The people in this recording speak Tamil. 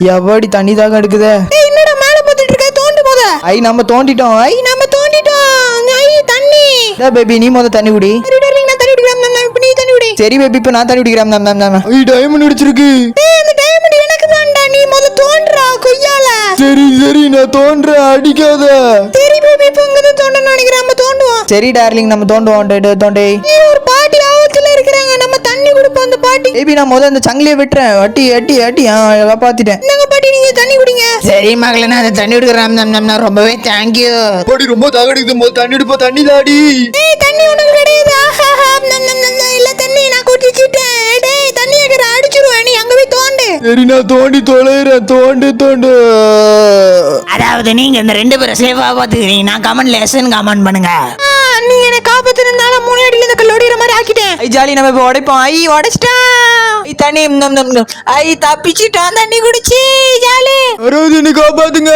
எவ்வளி தண்ணி தாக எடுக்குதே? ஏய் என்னடா மேல பார்த்துட்டு இருக்க? தோண்டு போத ஐ நம்ம தோண்டிட்டோம். ஐ நம்ம தோண்டிட்டோம். ஐ தண்ணி. பேபி நீ முத தண்ணி குடி. சரி டார்லிங் நான் தண்ணி குடிக்கிறேன். மேம் இப்ப நீ தண்ணி குடி. சரி பேபி இப்ப நான் தண்ணி குடிக்கிறேன். மேம் மேம் ஐ டைமண்ட் அடிச்சிருக்கு ஏய் அந்த டைமண்ட் எனக்கு தான்டா. நீ முத தோண்டுறா கொய்யால. சரி சரி நான் தோன்றேன் அடிக்காத. சரி பேபி இப்போ இங்க தான் தோண்டணும்னு நினைக்கிறேன். நம்ம தோண்டுவோம். சரி டார்லிங் நம்ம தோண்டுவோம். தோண்டே. ஒரு பாட்டி பேபி நான் முத அந்த சங்கிலியை விட்டுறேன். அட்டி அட்டி அட்டி காப்பாத்திட்டேன். பாட்டி நீங்க தண்ணி குடிங்க. சரி மகளே நான் அதை தண்ணி எடுக்கிறேன் நம் நம் நம் ரொம்பவே தேங்க்யூ பாடி ரொம்ப தாகடிக்குது. போது தண்ணி எடுப்பா. தண்ணி தாடி. ஏய் தண்ணி உனக்கு கிடையாது. நம் நம் நம் நம். இல்ல தண்ணி நான் குடிச்சிட்டேன். டேய் தண்ணி எங்கற அடிச்சிருவேன். நீ அங்க போய் தோண்டு. சரி நான் தோண்டி தொலைறேன் தோண்டு தோண்டு. அதாவது நீங்க இந்த ரெண்டு பேரும் சேஃபா பாத்துக்கிறீங்க நான் கமெண்ட்ல எஸ்ன்னு கமெண்ட் பண்ணுங்க. நீ என்ன காப்பாத்துறதுனால மூணு அடியில இந்த கல்லோடிற மாதிரி ஆக்கிட்டேன். ஐ ஜாலி. நம்ம இப்ப உடைப்போம். ஐ உடைச்சிட்டான் ஐ தண்ணி நம் நம் நம். ஐ தப்பிச்சிட்டான் தண்ணி குடிச்சி ஜாலி யாராவது என்ன காப்பாத்துங்க